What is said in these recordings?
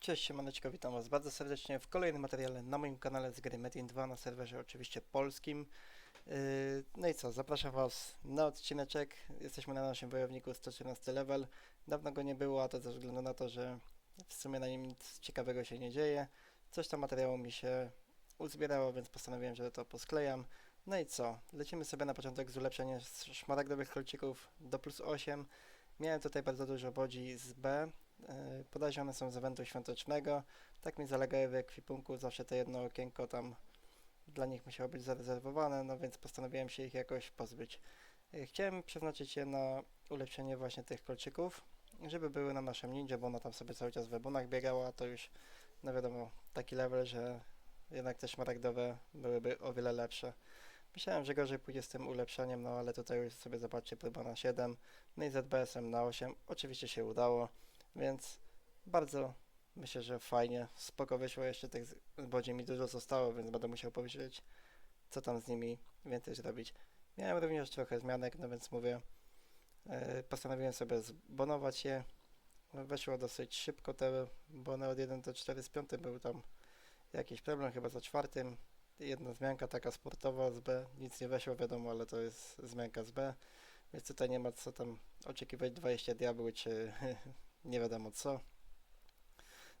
Cześć, siemaneczko, witam was bardzo serdecznie w kolejnym materiale na moim kanale z gry Metin 2 na serwerze oczywiście polskim. Yy, No i co, zapraszam was na odcineczek. Jesteśmy na naszym wojowniku 114 level. Dawno go nie było, a to ze względu na to, że w sumie na nim nic ciekawego się nie dzieje. Coś tam materiału mi się uzbierało, więc postanowiłem, że to posklejam. No i co, lecimy sobie na początek z ulepszeniem sz- szmaragdowych kolcików do plus 8. Miałem tutaj bardzo dużo bodzi z B, Podaże one są z eventu świątecznego. Tak mi zalegały w ekwipunku, zawsze to jedno okienko tam dla nich musiało być zarezerwowane, no więc postanowiłem się ich jakoś pozbyć. Yy, Chciałem przeznaczyć je na ulepszenie właśnie tych kolczyków, żeby były na naszym ninja, bo ona tam sobie cały czas w ebonach biegała, to już, no wiadomo, taki level, że jednak te szmaragdowe byłyby o wiele lepsze. Myślałem, że gorzej pójdzie z tym ulepszeniem, no ale tutaj już sobie zobaczcie, próba na 7, no i ZBS-em na 8, oczywiście się udało. Więc bardzo myślę, że fajnie, spoko wyszło. Jeszcze tych z- bodzi mi dużo zostało, więc będę musiał powiedzieć, co tam z nimi więcej zrobić. Miałem również trochę zmianek, no więc mówię, e, postanowiłem sobie zbonować je. Weszło dosyć szybko te bony od 1 do 4 z 5 był tam jakiś problem, chyba za czwartym. Jedna zmianka taka sportowa z B, nic nie weszło wiadomo, ale to jest zmianka z B, więc tutaj nie ma co tam oczekiwać 20 diabły czy nie wiadomo co.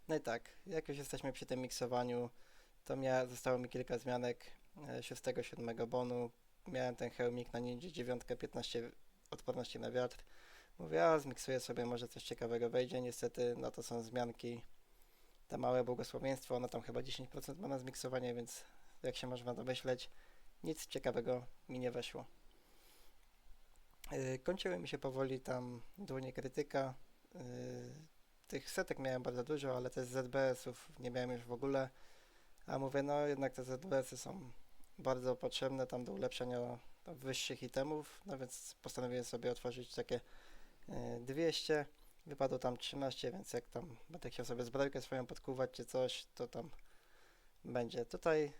No i tak, jak już jesteśmy przy tym miksowaniu, to mia, zostało mi kilka zmianek 6-7 bonu. Miałem ten hełmik na ninja 9, 15 odporności na wiatr. Mówię, a zmiksuję sobie, może coś ciekawego wejdzie. Niestety na to są zmianki, te małe błogosławieństwo, ono tam chyba 10% ma na zmiksowanie, więc jak się można domyśleć, nic ciekawego mi nie weszło. Yy, kończyły mi się powoli tam dłonie krytyka. Yy, tych setek miałem bardzo dużo, ale też ZBS-ów nie miałem już w ogóle. A mówię, no jednak te ZBS-y są bardzo potrzebne tam do ulepszenia wyższych itemów, no więc postanowiłem sobie otworzyć takie yy, 200. Wypadło tam 13, więc jak tam będę chciał sobie zbrojkę swoją podkuwać czy coś, to tam będzie. Tutaj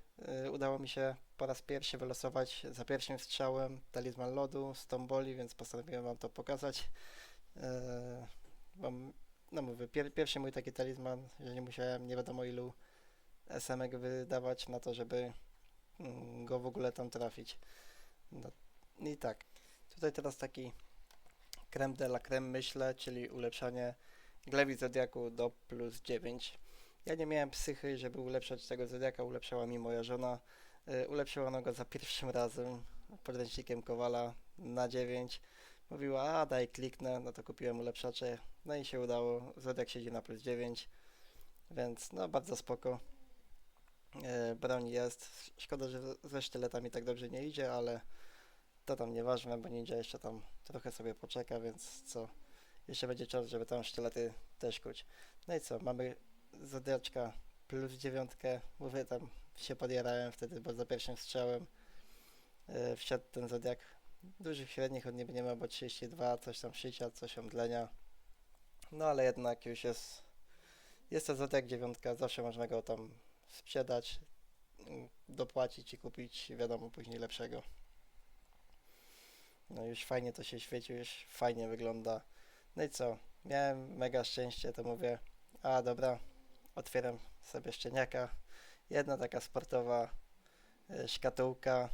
yy, udało mi się po raz pierwszy wylosować za pierwszym strzałem talizman lodu z tomboli, więc postanowiłem wam to pokazać. Yy, bo m- no mówię, pier, pierwszy mój taki talizman, że nie musiałem nie wiadomo ilu SMek wydawać na to, żeby mm, go w ogóle tam trafić. No, I tak, tutaj teraz taki creme de la creme myślę, czyli ulepszanie glewi Zodiaku do plus 9. Ja nie miałem psychy, żeby ulepszać tego Zodiaka, ulepszała mi moja żona. Y, ulepszyła ona go za pierwszym razem podręcznikiem Kowala na 9. Mówiła, a daj kliknę, no to kupiłem ulepszacze, no i się udało. Zodiak siedzi na plus 9, więc no bardzo spoko. E, broń jest. Szkoda, że ze sztyletami tak dobrze nie idzie, ale to tam nieważne, bo ninja jeszcze tam trochę sobie poczeka, więc co? Jeszcze będzie czas, żeby tam sztylety też kuć. No i co? Mamy zodiaczka plus dziewiątkę. Mówię tam się podjarałem wtedy, bo za pierwszym strzałem e, wsiadł ten zodiak. Dużych średnich od niego nie ma, bo 32, coś tam szycia, coś omdlenia. No ale jednak już jest, jest to zodiak dziewiątka, zawsze można go tam sprzedać, mm, dopłacić i kupić, wiadomo, później lepszego. No już fajnie to się świeci, już fajnie wygląda. No i co? Miałem mega szczęście, to mówię, a dobra, otwieram sobie szczeniaka. Jedna taka sportowa e, szkatułka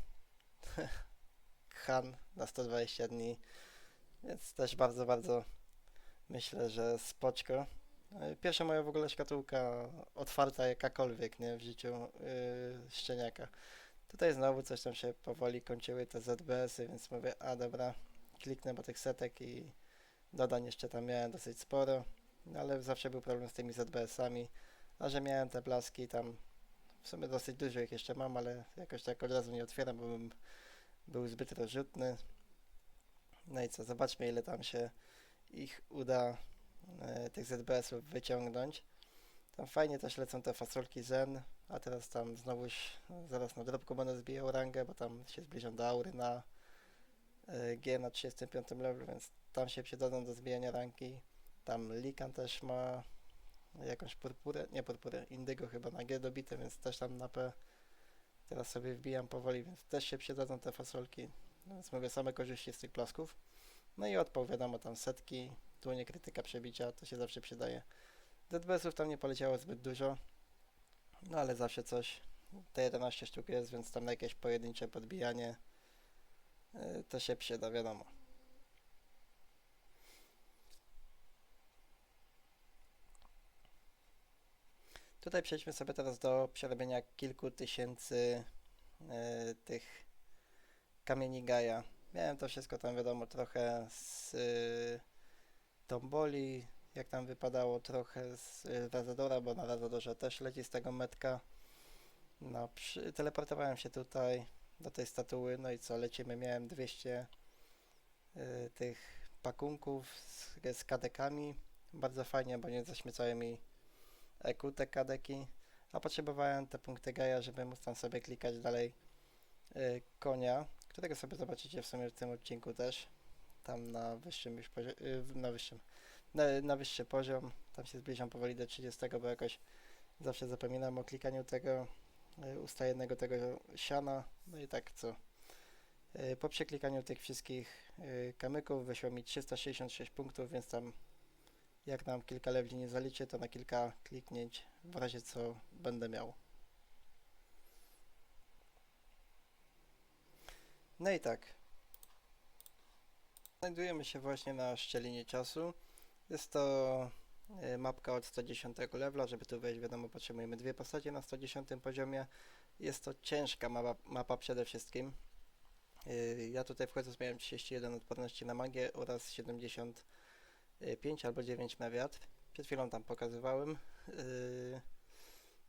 Han na 120 dni, więc też bardzo, bardzo myślę, że spoczko. E, Pierwsza moja w ogóle szkatułka otwarta jakakolwiek, nie, w życiu yy, szczeniaka. Tutaj znowu coś tam się powoli kończyły te ZBS-y, więc mówię, a dobra, kliknę po tych setek i dodań jeszcze tam miałem dosyć sporo, no ale zawsze był problem z tymi ZBS-ami, a że miałem te blaski tam, w sumie dosyć dużo ich jeszcze mam, ale jakoś tak od razu nie otwieram, bo bym był zbyt rozrzutny. No i co, zobaczmy ile tam się ich uda e, tych ZBS-ów wyciągnąć. Tam fajnie też lecą te fasolki Zen, a teraz tam znowuż zaraz na drobku będę zbijał rangę, bo tam się zbliżam do aury na e, G na 35 level, więc tam się przydadzą do zbijania ranki. Tam Likan też ma jakąś purpurę, nie purpurę, indygo chyba na G dobite, więc też tam na P teraz sobie wbijam powoli, więc też się przydadzą te fasolki. Więc mówię, same korzyści z tych blasków. No i odpał, wiadomo, tam setki, dłonie krytyka przebicia, to się zawsze przydaje. ZBS-ów tam nie poleciało zbyt dużo, no ale zawsze coś. Te 11 sztuk jest, więc tam jakieś pojedyncze podbijanie y, to się przyda, wiadomo. Tutaj przejdźmy sobie teraz do przerobienia kilku tysięcy y, tych kamieni Gaia. Miałem to wszystko tam wiadomo trochę z y, Tomboli, jak tam wypadało trochę z Razadora, bo na Razadorze też leci z tego metka. No, przy, teleportowałem się tutaj do tej statuły, no i co, lecimy, miałem 200 y, tych pakunków z, z kadekami. Bardzo fajnie, bo nie zaśmiecały mi EQ kadeki, a potrzebowałem te punkty Gaia, żeby móc tam sobie klikać dalej y, konia, którego sobie zobaczycie w sumie w tym odcinku też, tam na wyższym już poziomie, na wyższym, na, na wyższy poziom, tam się zbliżam powoli do 30, bo jakoś zawsze zapominam o klikaniu tego y, ustajennego tego siana, no i tak co. Y, Po przeklikaniu tych wszystkich kamyków wyszło mi 366 punktów, więc tam jak nam kilka leveli nie zaliczy, to na kilka kliknięć w razie co będę miał. No i tak. Znajdujemy się właśnie na szczelinie czasu. Jest to y, mapka od 110 levela, żeby tu wejść wiadomo potrzebujemy dwie postacie na 110 poziomie. Jest to ciężka mapa, mapa przede wszystkim. Y, Ja tutaj wchodząc miałem 31 odporności na magię oraz 75 albo 9 na wiatr. Przed chwilą tam pokazywałem. Y,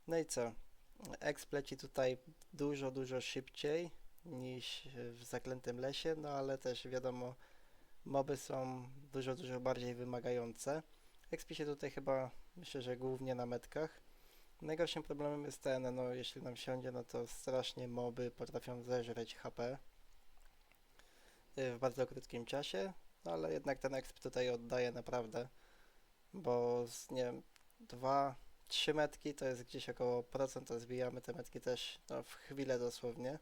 No i co? Exp leci tutaj dużo, dużo szybciej niż w zaklętym lesie, no ale też wiadomo, moby są dużo, dużo bardziej wymagające. Expi się tutaj chyba, myślę, że głównie na metkach. Najgorszym problemem jest ten, no jeśli nam siądzie, no to strasznie moby potrafią zeżreć HP y, w bardzo krótkim czasie, ale jednak ten exp tutaj oddaje naprawdę, bo z, nie wiem, 2, 3 metki to jest gdzieś około procent, zbijamy te metki też no, w chwilę dosłownie.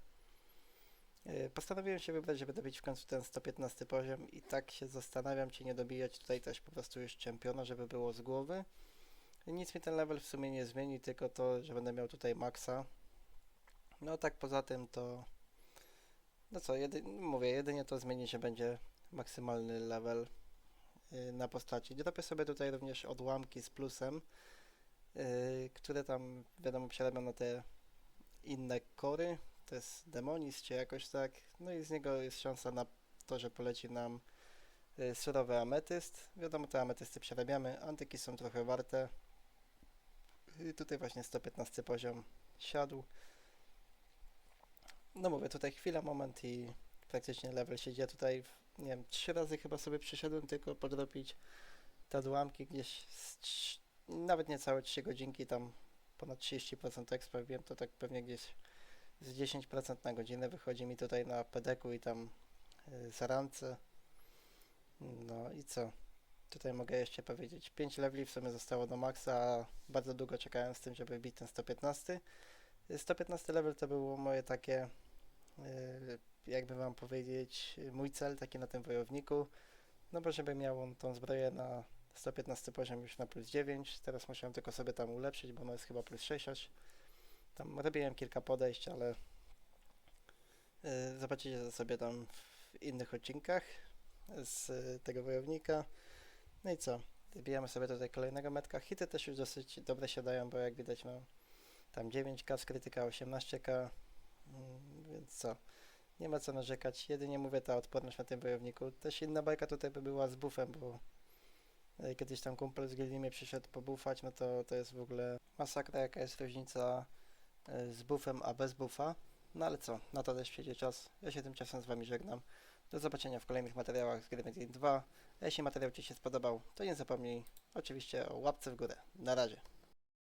Yy, Postanowiłem się wybrać, żeby dobić w końcu ten 115 poziom i tak się zastanawiam, czy nie dobijać tutaj też po prostu już czempiona, żeby było z głowy. Nic mi ten level w sumie nie zmieni, tylko to, że będę miał tutaj maksa. No tak poza tym to... No co, jedy, mówię, jedynie to zmieni, że będzie maksymalny level yy, na postaci. Dropię sobie tutaj również odłamki z plusem, yy, które tam wiadomo przerabiam na te inne kory. To jest demonis czy jakoś tak. No i z niego jest szansa na to, że poleci nam yy, surowy ametyst. Wiadomo, te ametysty przerabiamy. Antyki są trochę warte. Yy, tutaj właśnie 115 poziom siadł. No mówię, tutaj chwila, moment i praktycznie level siedzi. Ja tutaj, nie wiem, trzy razy chyba sobie przyszedłem tylko podrobić te odłamki gdzieś trz- nawet niecałe 3 godzinki, tam ponad 30% expa wiem, to tak pewnie gdzieś z 10% na godzinę wychodzi mi tutaj na pedeku i tam y, zarance. No i co? Tutaj mogę jeszcze powiedzieć, 5 leveli w sumie zostało do maksa, bardzo długo czekałem z tym, żeby bić ten 115. Y, 115 level to było moje takie, y, jakby wam powiedzieć, mój cel taki na tym wojowniku. No bo żeby miał on tą zbroję na 115 poziom już na plus 9, teraz musiałem tylko sobie tam ulepszyć, bo ono jest chyba plus 6 aż. Tam robiłem kilka podejść, ale y, zobaczycie to sobie tam w innych odcinkach z y, tego wojownika. No i co? Bijemy sobie tutaj kolejnego metka. Hity też już dosyć dobre się dają, bo jak widać mam tam 9k z krytyka, 18k, mm, więc co? Nie ma co narzekać, jedynie mówię ta odporność na tym wojowniku. Też inna bajka tutaj by była z buffem, bo e, kiedyś tam kumpel z gildii przyszedł pobufać, no to to jest w ogóle masakra, jaka jest różnica e, z buffem a bez buffa. No ale co, na to też przyjdzie czas. Ja się tymczasem z Wami żegnam. Do zobaczenia w kolejnych materiałach z Gry Metin 2. A jeśli materiał Ci się spodobał, to nie zapomnij oczywiście o łapce w górę. Na razie.